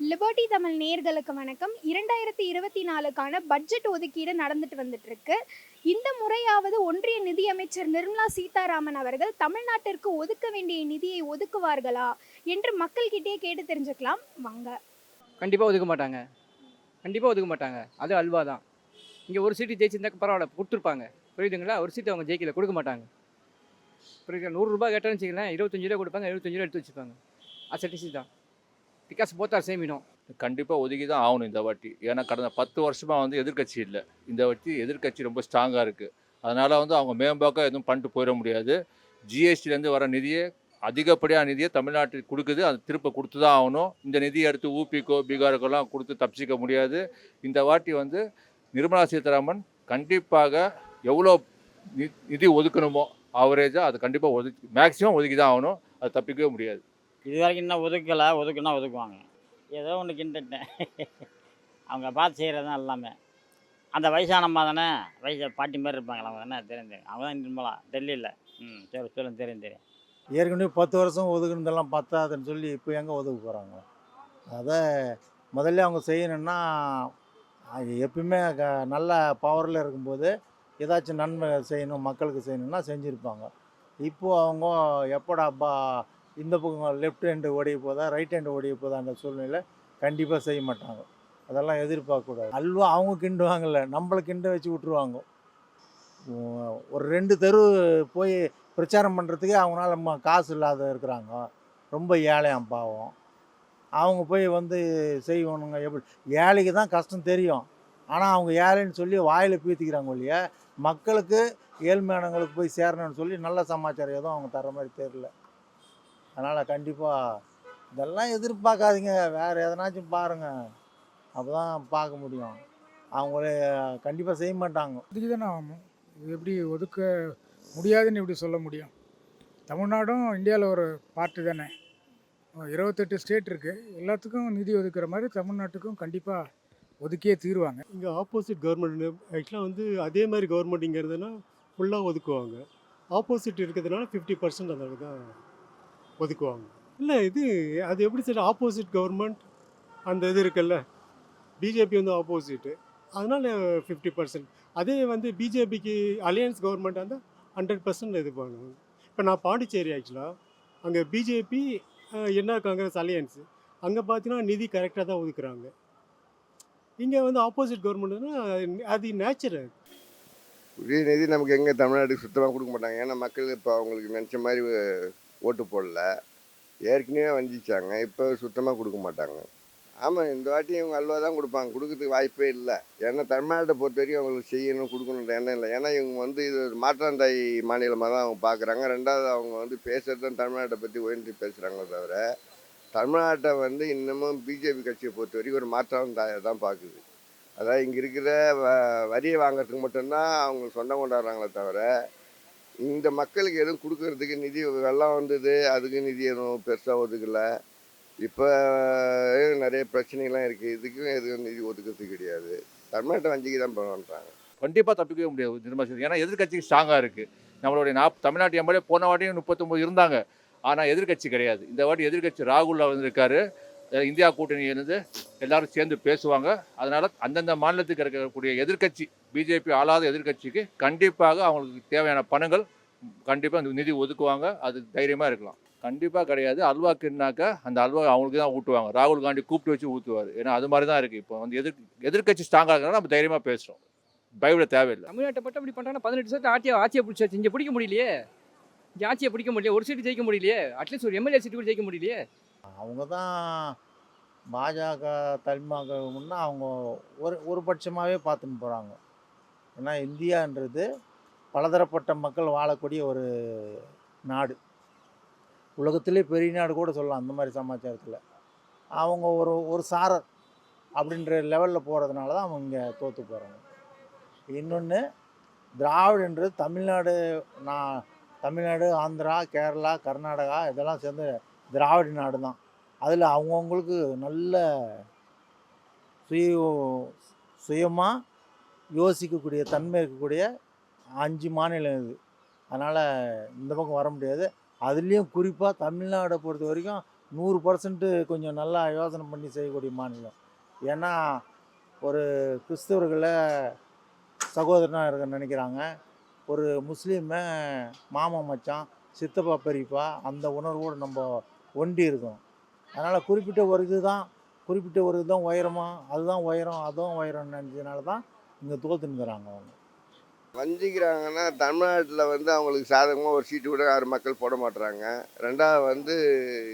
Liberty Tamil நேர்களுக்கு வணக்கம். இரண்டாயிரத்தி இருபத்தி நாலுக்கான பட்ஜெட் ஒதுக்கீடு நடந்துட்டு வந்துட்டு இருக்கு இந்த முறையாவது ஒன்றிய நிதியமைச்சர் நிர்மலா சீதாராமன் அவர்கள் தமிழ்நாட்டிற்கு ஒதுக்க வேண்டிய நிதியை ஒதுக்குவார்களா என்று மக்கள்கிட்டே கேட்டு தெரிஞ்சுக்கலாம். வாங்க. கண்டிப்பாக ஒதுக்க மாட்டாங்க. கண்டிப்பாக ஒதுக்க மாட்டாங்க. அது அல்வா தான் இங்கே ஒரு சீட்டு ஜெயிச்சிருந்தாக்க பரவாயில்ல கொடுத்துருப்பாங்க புரியுதுங்களா? ஒரு சீட்டு அவங்க ஜெயிக்கல கொடுக்க மாட்டாங்க. புரியுது நூறுரூபா கேட்டேன்னு வச்சுக்கலாம் இருபத்தஞ்சு ரூபா கொடுப்பாங்க எழுபத்தஞ்சு ரூபா எடுத்து வச்சுப்பாங்க. அசட்டிசி தான். பிகாஸ் போத் ஆர் சேமினோம் கண்டிப்பாக ஒதுக்கி தான் ஆகணும் இந்த வாட்டி. ஏன்னா கடந்த பத்து வருஷமாக வந்து எதிர்க்கட்சி இல்லை. இந்த வாட்டி எதிர்க்கட்சி ரொம்ப ஸ்ட்ராங்காக இருக்குது அதனால் வந்து அவங்க மேம்பாக்காக எதுவும் பண்ணிட்டு போயிட முடியாது. ஜிஎஸ்டிலேருந்து வர நிதியை அதிகப்படியான நிதியை தமிழ்நாட்டுக்கு கொடுக்குது. அது திருப்ப கொடுத்து தான் ஆகணும். இந்த நிதியை எடுத்து ஊபிக்கோ பீகாருக்கெல்லாம் கொடுத்து தப்பிச்சிக்க முடியாது. இந்த வாட்டி வந்து நிர்மலா சீதாராமன் கண்டிப்பாக எவ்வளோ நி நிதி ஒதுக்கணுமோ ஆவரேஜாக அது கண்டிப்பாக ஒதுக்கி மேக்ஸிமம் ஒதுக்கி தான் ஆகணும். அது தப்பிக்கவே முடியாது. இது வரைக்கும் இன்னும் ஒதுக்கலை ஒதுக்குனா ஒதுக்குவாங்க. ஏதோ ஒன்று கிண்டுட்டேன். அவங்க பார்த்து செய்கிறது தான் எல்லாமே. அந்த வயசானம்மா தானே வயசு பாட்டி மாதிரி இருப்பாங்களா அவங்க தானே தெரியும் தெரியும் அவங்க தான் நிர்மலா டெல்லியில். ம். சரி சொல்லுங்க தெரியும் தெரியும் ஏற்கனவே பத்து வருஷம் ஒதுக்குனதெல்லாம் பத்தாதுன்னு சொல்லி இப்போ எங்கே ஒதுக்க போகிறாங்க அதை முதல்ல அவங்க செய்யணுன்னா அது எப்பயுமே க நல்ல பவரில் இருக்கும்போது ஏதாச்சும் நன்மை செய்யணும் மக்களுக்கு செய்யணும்னா செஞ்சுருப்பாங்க. இப்போது அவங்க எப்படா அப்பா இந்த பக்கம் லெஃப்ட் ஹேண்டு ஓடிய போதா ரைட் ஹேண்டு ஓடிய போதான்ற சூழ்நிலை கண்டிப்பாக செய்ய மாட்டாங்க. அதெல்லாம் எதிர்பார்க்கக்கூடாது. அல்வா அவங்க கிண்டுவாங்கல்ல நம்மளை கிண்ட வச்சு விட்ருவாங்க ஒரு ரெண்டு தெரு போய் பிரச்சாரம் பண்ணுறதுக்கே அவங்களால ம- காசு இல்லாத இருக்கிறாங்க. ரொம்ப ஏழையாம் பாவம். அவங்க போய் வந்து செய்வணுங்க எப்படி? ஏழைக்கு தான் கஷ்டம் தெரியும். ஆனால் அவங்க ஏழைன்னு சொல்லி வாயில் பீத்திக்கிறாங்க இல்லையா மக்களுக்கு ஏழ்மையானவங்களுக்கு போய் சேரணும்னு சொல்லி நல்ல சமாச்சாரம் எதுவும் அவங்க தர மாதிரி தெரில அதனால் கண்டிப்பாக இதெல்லாம் எதிர்பார்க்காதீங்க. வேறு எதனாச்சும் பாருங்கள் அப்போ தான் பார்க்க முடியும். அவங்களே கண்டிப்பாக செய்ய மாட்டாங்க. ஒதுக்கி தானே ஆகணும்? இது எப்படி ஒதுக்க முடியாதுன்னு எப்படி சொல்ல முடியும்? தமிழ்நாடும் இந்தியாவில் ஒரு பார்ட்டு தானே. இருபத்தெட்டு ஸ்டேட் இருக்குது எல்லாத்துக்கும் நிதி ஒதுக்குற மாதிரி தமிழ்நாட்டுக்கும் கண்டிப்பாக ஒதுக்கியே தீருவாங்க. இங்கே ஆப்போசிட் கவர்மெண்ட் ஆக்சுவலாக வந்து அதே மாதிரி கவர்மெண்ட் இங்கே இருந்ததுன்னா ஃபுல்லாக ஒதுக்குவாங்க. ஆப்போசிட் இருக்கிறதுனால ஃபிஃப்டி பர்சன்ட் அந்த அளவுக்கு தான் ஒதுக்குவாங்க. இல்லை இது அது எப்படி சார் ஆப்போசிட் கவர்மெண்ட் அந்த இது இருக்குல்ல? பிஜேபி வந்து ஆப்போசிட்டு அதனால் ஃபிஃப்டி பர்சன்ட் அதே வந்து பிஜேபிக்கு அலையன்ஸ் கவர்மெண்ட் வந்து ஹண்ட்ரட் பர்சன்ட் இது பண்ணுவாங்க. இப்போ நான் பாண்டிச்சேரி ஆக்சுவலாக அங்கே பிஜேபி என்ஆர் காங்கிரஸ் அலையன்ஸு அங்கே பார்த்தீங்கன்னா நிதி கரெக்டாக தான் ஒதுக்குறாங்க. இங்கே வந்து ஆப்போசிட் கவர்மெண்ட்னா அது நேச்சுரல் உதயநிதி நமக்கு எங்கே தமிழ்நாட்டுக்கு சுத்தமாக கொடுக்க மாட்டாங்க. ஏன்னா மக்கள் இப்போ அவங்களுக்கு நினச்ச மாதிரி ஓட்டு போடல. ஏற்கனவே வஞ்சிச்சாங்க. இப்போ சுத்தமாக கொடுக்க மாட்டாங்க. ஆமாம் இந்த வாட்டி இவங்க அல்வா தான் கொடுப்பாங்க. கொடுக்கறதுக்கு வாய்ப்பே இல்லை. ஏன்னா தமிழ்நாட்டை பொறுத்த வரைக்கும் அவங்களுக்கு செய்யணும் கொடுக்கணுன்ற எண்ணம் இல்லை. ஏன்னா இவங்க வந்து இது ஒரு மாற்றாந்தாய் மாநிலமாக தான் அவங்க பார்க்குறாங்க ரெண்டாவது அவங்க வந்து பேசுகிறது தான் தமிழ்நாட்டை பற்றி உயர்ந்து பேசுகிறாங்களே தவிர தமிழ்நாட்டை வந்து இன்னமும் பிஜேபி கட்சியை பொறுத்த வரைக்கும் ஒரு மாற்றாந்தாயை தான் பார்க்குது அதாவது இங்கே இருக்கிற வ வரியை வாங்குறதுக்கு மட்டும்தான் அவங்க சொந்தம் கொண்டாடுறாங்களே தவிர இந்த மக்களுக்கு எதுவும் கொடுக்கறதுக்கு நிதி வெள்ளம் வந்தது அதுக்கு நிதி எதுவும் பெருசாக ஒதுக்கல. இப்போ நிறைய பிரச்சனைகள்லாம் இருக்குது இதுக்கும் எதுவும் நிதி ஒதுக்கிறது கிடையாது. தமிழ்நாட்டை வஞ்சிக்கு தான் பண்ணுறாங்க கண்டிப்பாக தப்பிக்கவே முடியாது நிர்மலா சீதாராமன். ஏன்னா எதிர்கட்சிக்கு ஸ்ட்ராங்காக இருக்குது நம்மளுடைய நாப் தமிழ்நாட்டு எம்எல்ஏ போன வாட்டியும் முப்பத்தொம்பது இருந்தாங்க. ஆனால் எதிர்க்கட்சி கிடையாது. இந்த வாட்டி எதிர்க்கட்சி ராகுல் வந்திருக்காரு. இந்தியா கூட்டணியிலிருந்து எல்லாரும் சேர்ந்து பேசுவாங்க. அதனால் அந்தந்த மாநிலத்துக்கு இருக்கக்கூடிய எதிர்க்கட்சி பிஜேபி ஆளாத எதிர்க்கட்சிக்கு கண்டிப்பாக அவங்களுக்கு தேவையான பணங்கள் கண்டிப்பாக அந்த நிதி ஒதுக்குவாங்க. அது தைரியமாக இருக்கலாம். கண்டிப்பாக கிடையாது. அல்வாக்குனாக்க அந்த அல்வா அவங்களுக்கு தான் ஊட்டுவாங்க. ராகுல் காந்தி கூப்பிட்டு வச்சு ஊற்றுவார் ஏன்னா அது மாதிரி தான் இருக்குது இப்போ வந்து எதிர் எதிர்க்கட்சி ஸ்ட்ராங்காக இருக்கிறனால நம்ம தைரியமாக பேசுகிறோம் பயப்பட தேவையில்லை. தமிழ்நாட்டை மட்டும் அப்படி பண்ணுறாங்கன்னா பதினெட்டு சீட்டு ஆட்சியை ஆட்சியை பிடிச்சாச்சு. இங்கே பிடிக்க முடியலையே. இங்கே ஆட்சியை பிடிக்க முடியல ஒரு சீட்டு ஜெயிக்க முடியலையே. அட்லீஸ்ட் ஒரு எம்எல்ஏ சீட்டு கூட ஜெயிக்க முடியலையே. அவங்க தான் பாஜக தலைமாகவும்னா அவங்க ஒரு ஒரு பட்சமாகவே பார்த்துன்னு போகிறாங்க ஏன்னா இந்தியான்றது பலதரப்பட்ட மக்கள் வாழக்கூடிய ஒரு நாடு. உலகத்திலே பெரிய நாடு கூட சொல்லலாம் அந்த மாதிரி சமாச்சாரத்தில். அவங்க ஒரு ஒரு சாரர் அப்படின்ற லெவலில் போகிறதுனால தான் அவங்க இங்கே தோற்று போகிறாங்க இன்னொன்று திராவிடன்றது தமிழ்நாடு நான் தமிழ்நாடு ஆந்திரா கேரளா கர்நாடகா இதெல்லாம் சேர்ந்து திராவிட நாடு தான் அதில் அவங்கவுங்களுக்கு நல்ல சுய சுயமாக யோசிக்கக்கூடிய தன்மை இருக்கக்கூடிய அஞ்சு மாநிலம் இது. அதனால் இந்த பக்கம் வர முடியாது. அதுலேயும் குறிப்பாக தமிழ்நாடை பொறுத்த வரைக்கும் நூறு பர்சன்ட்டு கொஞ்சம் நல்லா யோசனை பண்ணி செய்யக்கூடிய மாநிலம். ஏன்னா ஒரு கிறிஸ்தவர்களை சகோதரனாக இருக்க நினைக்கிறாங்க. ஒரு முஸ்லீமை மாமன் மச்சான் சித்தப்பா பெரியப்பா அந்த உணர்வோடு நம்ம ஒண்டி இருக்கணும் அதனால் குறிப்பிட்ட ஒரு இதுதான் குறிப்பிட்ட ஒரு இதுதான் உயரமா அதுதான் உயரம் அதுவும் உயரம் நினச்சதுனால தான் இங்கே தோத்துனுங்கிறாங்க அவங்க. வஞ்சிக்கிறாங்கன்னா தமிழ்நாட்டில் வந்து அவங்களுக்கு சாதகமாக ஒரு சீட்டு கூட யாரும் மக்கள் போட மாட்டுறாங்க ரெண்டாவது வந்து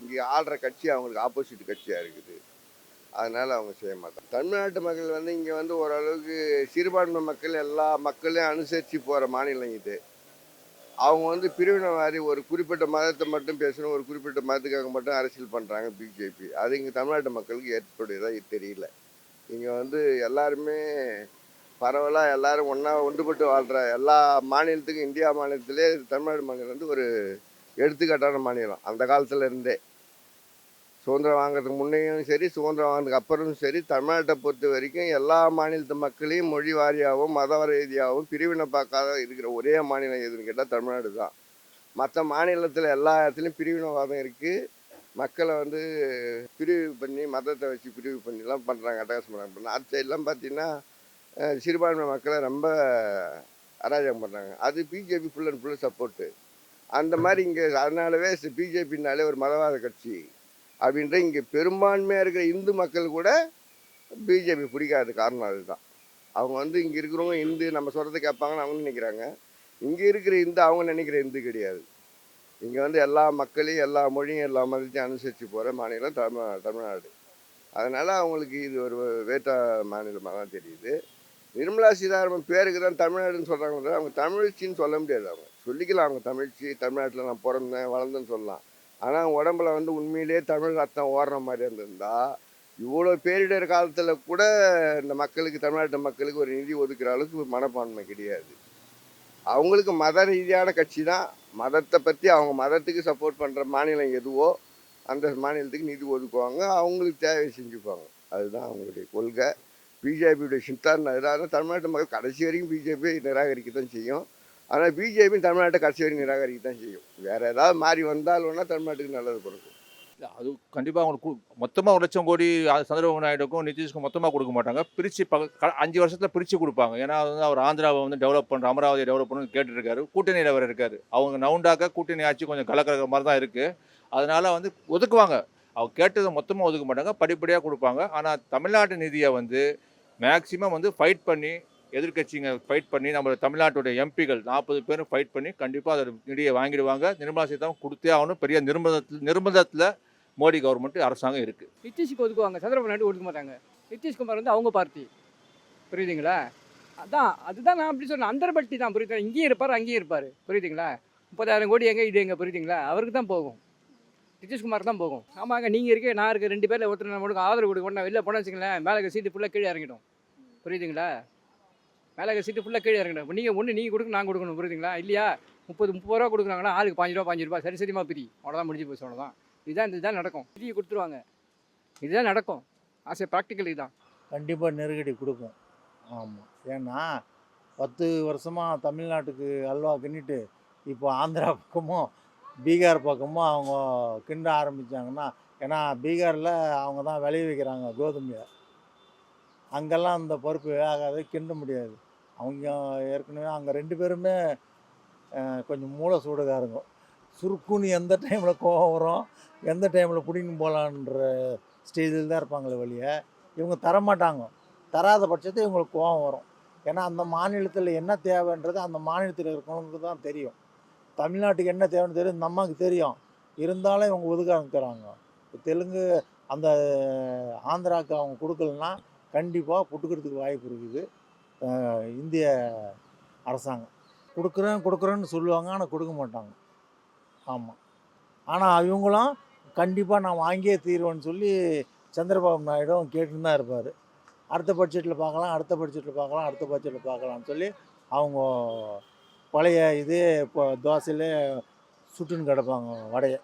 இங்கே ஆள்ற கட்சி அவங்களுக்கு ஆப்போசிட் கட்சியாக இருக்குது. அதனால் அவங்க செய்ய மாட்டாங்க. தமிழ்நாட்டு மக்கள் வந்து இங்கே வந்து ஓரளவுக்கு சிறுபான்மை மக்கள் எல்லா மக்களையும் அனுசரித்து போகிற மாநிலம் இது. அவங்க வந்து பிரிவினைவாரி ஒரு குறிப்பிட்ட மதத்தை மட்டும் பேசணும் ஒரு குறிப்பிட்ட மதத்துக்காக மட்டும் அரசியல் பண்ணுறாங்க பிஜேபி அது இங்கே தமிழ்நாட்டு மக்களுக்கு ஏற்புடையதாக தெரியல. இங்கே வந்து எல்லாருமே பரவலாக எல்லாரும் ஒன்றா ஒன்றுபட்டு வாழ்கிற எல்லா மாநிலத்துக்கும் இந்தியா மாநிலத்திலே தமிழ்நாடு மாநிலம் வந்து ஒரு எடுத்துக்காட்டான மாநிலம் அந்த காலத்தில் இருந்தே. சுதந்திரம் வாங்குறதுக்கு முன்னையும் சரி சுதந்திரம் வாங்கினதுக்கு அப்புறமும் சரி தமிழ்நாட்டை பொறுத்த வரைக்கும் எல்லா மாநிலத்து மக்களையும் மொழி வாரியாகவும் மத ரீதியாகவும் பிரிவினை பார்க்காத இருக்கிற ஒரே மாநிலம் எதுன்னு கேட்டால் தமிழ்நாடு தான். மற்ற மாநிலத்தில் எல்லா இடத்துலையும் பிரிவினைவாதம் இருக்குது மக்களை வந்து பிரிவு பண்ணி மதத்தை வச்சு பிரிவு பண்ணிலாம் பண்ணுறாங்க அட்டகாசம் பண்ணுறாங்க அது சைட்லாம் பார்த்தீங்கன்னா சிறுபான்மை மக்களை ரொம்ப அராஜகம் பண்ணுறாங்க அது BJP full and full support அந்த மாதிரி இங்கே அதனாலவே பிஜேபினாலே ஒரு மதவாத கட்சி. அப்படின்ற இங்கே பெரும்பான்மையாக இருக்கிற இந்து மக்கள் கூட பிஜேபி பிடிக்காத காரணம் அதுதான். அவங்க வந்து இங்கே இருக்கிறவங்க இந்து நம்ம சொல்கிறத கேட்பாங்கன்னு அவங்க நினைக்கிறாங்க. இங்கே இருக்கிற இந்து அவங்க நினைக்கிற இந்து கிடையாது. இங்கே வந்து எல்லா மக்களையும் எல்லா மொழியும் எல்லா மதத்தையும் அனுசரித்து போகிற மாநிலம் தமிழ் தமிழ்நாடு. அதனால் அவங்களுக்கு இது ஒரு வேட்டா மாநிலமாக தான் தெரியுது. நிர்மலா சீதாராமன் பேருக்கு தான் தமிழ்நாடுன்னு சொல்கிறாங்க அவங்க தமிழ்ச்சின்னு சொல்ல முடியாது அவங்க. சொல்லிக்கலாம் அவங்க தமிழ்ச்சி தமிழ்நாட்டில் நான் பிறந்தேன் வளர்ந்தேன்னு சொல்லலாம். ஆனால் உடம்புல வந்து உண்மையிலேயே தமிழ் ரத்தம் ஓடுற மாதிரி இருந்திருந்தா இவ்வளோ பேரிடர் காலத்தில் கூட இந்த மக்களுக்கு தமிழ்நாட்டு மக்களுக்கு ஒரு நிதி ஒதுக்குற அளவுக்கு ஒரு மனப்பான்மை கிடையாது. அவங்களுக்கு மத ரீதியான கட்சி தான். மதத்தை பற்றி அவங்க மதத்துக்கு சப்போர்ட் பண்ணுற மாநிலம் எதுவோ அந்த மாநிலத்துக்கு நிதி ஒதுக்குவாங்க. அவங்களுக்கு தேவை செஞ்சுப்பாங்க அதுதான் அவங்களுடைய கொள்கை. பிஜேபியுடைய சித்தாந்தம் அதுதான் தமிழ்நாட்டு மக்கள் கடைசி வரைக்கும் பிஜேபி நிராகரிக்க தான் செய்யும். ஆனால் பிஜேபி தமிழ்நாட்டை கடைசி வரைக்கும் நிராகரிக்க தான் செய்யும். வேறு ஏதாவது மாறி வந்தால் தமிழ்நாட்டுக்கு நல்லது பிறக்கும் அது கண்டிப்பாக அவங்களுக்கு மொத்தமாக ஒரு லட்சம் கோடி சந்திரபாபு நாயுடுக்கும் நிதிஷ்க்கும் மொத்தமாக கொடுக்க மாட்டாங்க. பிரித்து பக்க அஞ்சு வருஷத்தில் பிரித்து கொடுப்பாங்க. ஏன்னா வந்து அவர் ஆந்திராவை வந்து டெவலப் பண்ணுற அமராவதியை டெவலப் பண்ணணும்னு கேட்டுருக்காரு. கூட்டணியில் அவர் இருக்காரு. அவங்க நவுண்டாக்க கூட்டணி ஆட்சி கொஞ்சம் கலக்கிற மாதிரி தான் இருக்குது அதனால் வந்து ஒதுக்குவாங்க. அவங்க கேட்டதை மொத்தமாக ஒதுக்க மாட்டாங்க. படிப்படியாக கொடுப்பாங்க. ஆனால் தமிழ்நாட்டு நிதியை வந்து மேக்சிமம் வந்து ஃபைட் பண்ணி எதிர்க்கட்சிங்க ஃபைட் பண்ணி நம்ம தமிழ்நாட்டுடைய எம்பிகள் நாற்பது பேரும் ஃபைட் பண்ணி கண்டிப்பாக அதோட நிதியை வாங்கிடுவாங்க. நிர்மலா சீதாராமன் கொடுத்தே ஆகணும். பெரிய நிர்பந்தத்தில் நிர்பந்தத்தில் மோடி கவர்மெண்ட் அரசாங்கம் இருக்குது நிதிஷ்க்கு ஒதுக்குவாங்க. சந்திரபாபு நாயுடு ஒதுக்க மாட்டாங்க. நிதிஷ்குமார் வந்து அவங்க பார்ட்டி புரியுதுங்களா? அதான் அதுதான் நான் அப்படி சொன்னேன். அந்தர்பட்டி தான் புரியுது? இங்கேயும் இருப்பார் அங்கேயும் இருப்பார். புரியுதுங்களா? முப்பதாயிரம் கோடி எங்கே இது எங்கே புரியுதுங்களா? அவருக்கு தான் போகும். நிதிஷ்குமார் தான் போகும். ஆமாங்க நீங்கள் இருக்கே நான் இருக்க ரெண்டு பேரில் ஒருத்தர் நம்மளுக்கு ஆதரவு கொடுக்க நான் வெளில போனால் வச்சுங்களேன் மேலே சீட்டு ஃபுல்லாக கீழே இறங்கிடும். புரியுதுங்களா? மேலே சீட்டு ஃபுல்லாக கீழே இறங்கணும் இப்போ நீங்கள் ஒன்று நீங்கள் கொடுக்க நான் கொடுக்கணும் புரியுதுங்களா? இல்லையா? முப்பது முப்பது ரூபா கொடுக்குறாங்கன்னா ஆளுக்கு பாஞ்சு ரூபா பாஞ்சு ரூபா. சரி சரிமா பிரி. அவ்வளோதான் முடிஞ்சு போச்சு அவ்வளோதான் இதுதான் இதுதான் நடக்கும். நிதியை கொடுத்துருவாங்க. இதுதான் நடக்கும். ஆசை ப்ராக்டிக்கல் இதுதான். கண்டிப்பாக நெருக்கடி கொடுக்கும். ஆமாம் ஏன்னா பத்து வருஷமாக தமிழ்நாட்டுக்கு அல்வா கிண்ணிட்டு இப்போ ஆந்திரா பக்கமும் பீகார் பக்கமும் அவங்க கிண்ட ஆரம்பித்தாங்கன்னா ஏன்னா பீகாரில் அவங்க தான் விளைய வைக்கிறாங்க கோதுமையை. அங்கெல்லாம் அந்த பருப்பு வேகாது கிண்ட முடியாது. அவங்க ஏற்கனவே அங்கே ரெண்டு பேருமே கொஞ்சம் மூளை சூடுகாருங்க. சுருக்குன்னு எந்த டைமில் கோவம் வரும் எந்த டைமில் பிடிங்கி போகலான்ற ஸ்டேஜில் தான் இருப்பாங்களே வெளியே இவங்க தரமாட்டாங்க. தராத பட்சத்தை இவங்களுக்கு கோபம் வரும். ஏன்னா அந்த மாநிலத்தில் என்ன தேவைன்றது அந்த மாநிலத்தில் இருக்கிறவங்களுக்கு தான் தெரியும். தமிழ்நாட்டுக்கு என்ன தேவைன்னு தெரியும் இந்த அம்மாவுக்கு தெரியும். இருந்தாலும் இவங்க ஒதுக்க ஆரம்பிக்கிறாங்க தெலுங்கு அந்த ஆந்திராவுக்கு அவங்க கொடுக்கலன்னா கண்டிப்பாக புட்டுக்கிறதுக்கு வாய்ப்பு இருக்குது. இந்திய அரசாங்கம். கொடுக்குறேன் கொடுக்குறேன்னு சொல்லுவாங்க ஆனால் கொடுக்க மாட்டாங்க. ஆமாம் ஆனால் இவங்களும் கண்டிப்பாக நான் வாங்கியே தீர்வேன்னு சொல்லி சந்திரபாபு நாயுடும் கேட்டுன்னு தான் இருப்பார். அடுத்த பட்ஜெட்டில் பார்க்கலாம் அடுத்த பட்ஜெட்டில் பார்க்கலாம் அடுத்த பட்ஜெட்டில் பார்க்கலாம்னு சொல்லி அவங்க பழைய இது இப்போ தோசையிலே சுட்டுன்னு கிடப்பாங்க வடையை.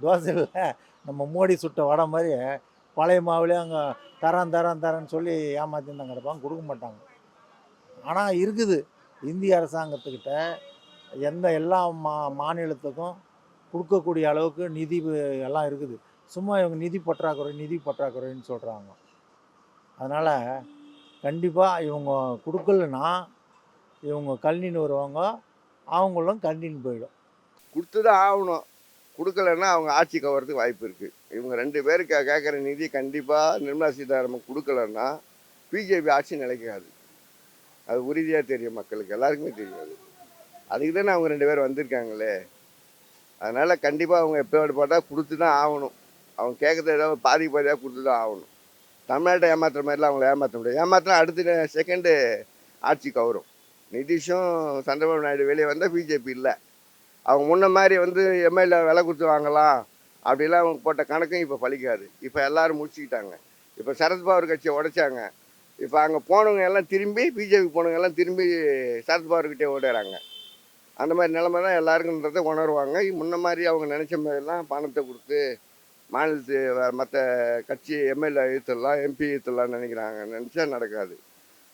தோசையில் நம்ம மோடி சுட்ட வடை மாதிரி பழைய மாவுலேயே அங்கே தரேன் தரேன் தரேன்னு சொல்லி ஏமாத்தின்னு தான் கிடப்பாங்க கொடுக்க மாட்டாங்க. ஆனால் இருக்குது. இந்திய அரசாங்கத்துக்கிட்ட எந்த எல்லா மா மாநிலத்துக்கும் கொடுக்கக்கூடிய அளவுக்கு நிதி எல்லாம் இருக்குது. சும்மா இவங்க நிதி பற்றாக்குறை நிதி பற்றாக்குறைன்னு சொல்கிறாங்க அதனால் கண்டிப்பாக இவங்க கொடுக்கலன்னா இவங்க கல்னின்னு வருவாங்க அவங்களும் கல்னின்னு போயிடும். கொடுத்து தான் ஆகணும். கொடுக்கலன்னா அவங்க ஆட்சி கவர்றதுக்கு வாய்ப்பு இருக்குது இவங்க ரெண்டு பேருக்கு கேட்குற நிதி கண்டிப்பாக நிர்மலா சீதாராமன் கொடுக்கலன்னா பிஜேபி ஆட்சி நிலைக்காது. அது உறுதியாக தெரியும் மக்களுக்கு எல்லாருக்குமே தெரியும் அது. அதுக்கு தானே அவங்க ரெண்டு பேரும் வந்திருக்காங்களே. அதனால் கண்டிப்பாக அவங்க எப்போ பார்த்தா கொடுத்து தான் ஆகணும். அவங்க கேட்குறத ஏதாவது பாதி பாதியாக கொடுத்து தான் ஆகணும். தமிழ்நாட்டை ஏமாத்துற மாதிரிலாம் அவங்கள ஏமாற்ற முடியாது. ஏமாத்தினா அடுத்த செகண்டு ஆட்சி கவரும். நிதிஷும் சந்திரபாபு நாயுடு வெளியே வந்தால் பிஜேபி இல்லை. அவங்க முன்ன மாதிரி வந்து எம்எல்ஏ விலை கொடுத்து வாங்கலாம். அப்படிலாம் அவங்க போட்ட கணக்கும் இப்போ பழிக்காது. இப்போ எல்லோரும் முடிச்சுக்கிட்டாங்க. இப்போ சரத்பவார் கட்சியை உடைச்சாங்க. இப்போ அங்கே போனவங்க எல்லாம் திரும்பி பிஜேபி போனவங்க எல்லாம் திரும்பி சரத்பவார்கிட்டே ஓடுறாங்க. அந்த மாதிரி நிலைமை தான் எல்லாருக்குன்றதை உணர்வாங்க. முன்ன மாதிரி அவங்க நினச்ச மாதிரிலாம் பணத்தை கொடுத்து மாநிலத்து மற்ற கட்சி எம்எல்ஏ இழுத்துடலாம் எம்பி இழுத்துடலாம்னு நினைக்கிறாங்க. நினச்சா நடக்காது.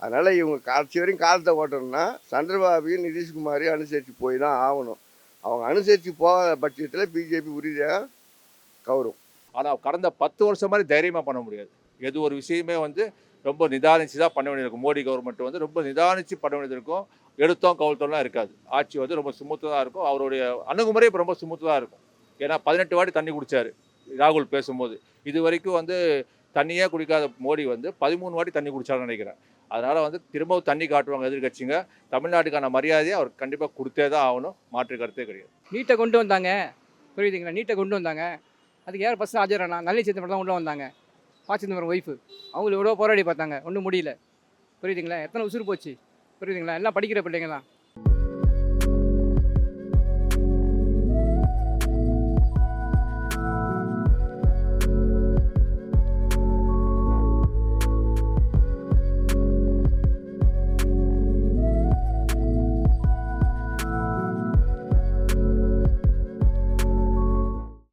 அதனால் இவங்க கடைசி வரையும் காலத்தை ஓட்டணும்னா சந்திரபாபுயும் நிதிஷ்குமாரையும் அனுசரித்து போய் தான் ஆகணும். அவங்க அனுசரித்து போகாத பட்சத்தில் பிஜேபி உறுதியாக கவரும். ஆனால் கடந்த பத்து வருஷம் மாதிரி தைரியமாக பண்ண முடியாது. எது ஒரு விஷயமே வந்து ரொம்ப நிதானிச்சு தான் பண்ண வேண்டியிருக்கும் மோடி கவர்மெண்ட் வந்து ரொம்ப நிதானிச்சு பண்ண வேண்டியது இருக்கும். எடுத்தோம் கவுழ்த்தோம்லாம் இருக்காது. ஆட்சி வந்து ரொம்ப சுமூத்ததாக இருக்கும். அவருடைய அணுகுமுறை இப்போ ரொம்ப சுமூத்ததாக இருக்கும். ஏன்னா பதினெட்டு வாட்டி தண்ணி குடிச்சாரு ராகுல் பேசும்போது. இது வரைக்கும் வந்து தண்ணியே குடிக்காத மோடி வந்து பதிமூணு வாட்டி தண்ணி குடிச்சாருன்னு நினைக்கிறேன். அதனால் வந்து திரும்பவும் தண்ணி காட்டுவாங்க எதிர்கட்சிங்க. தமிழ்நாட்டுக்கான மரியாதையை அவர் கண்டிப்பாக கொடுத்தே தான் ஆகணும். மாற்று கருத்தே கிடையாது. நீட்டை கொண்டு வந்தாங்க. புரியுதுங்களா? நீட்டை கொண்டு வந்தாங்க. அதுக்கு யார் ஃபஸ்ட்டு ஆஜரானா நல்ல சிதம்பரம் தான் கொண்டு வந்தாங்க. ப ஒய்ஃபு அவங்களுக்கு எவ்வளோ போராடி பார்த்தாங்க. ஒன்றும் முடியல. புரியுதுங்களா? எத்தனை உசுறு போச்சு. புரியுதுங்களா? எல்லாம் படிக்கிற பிள்ளைங்க தான்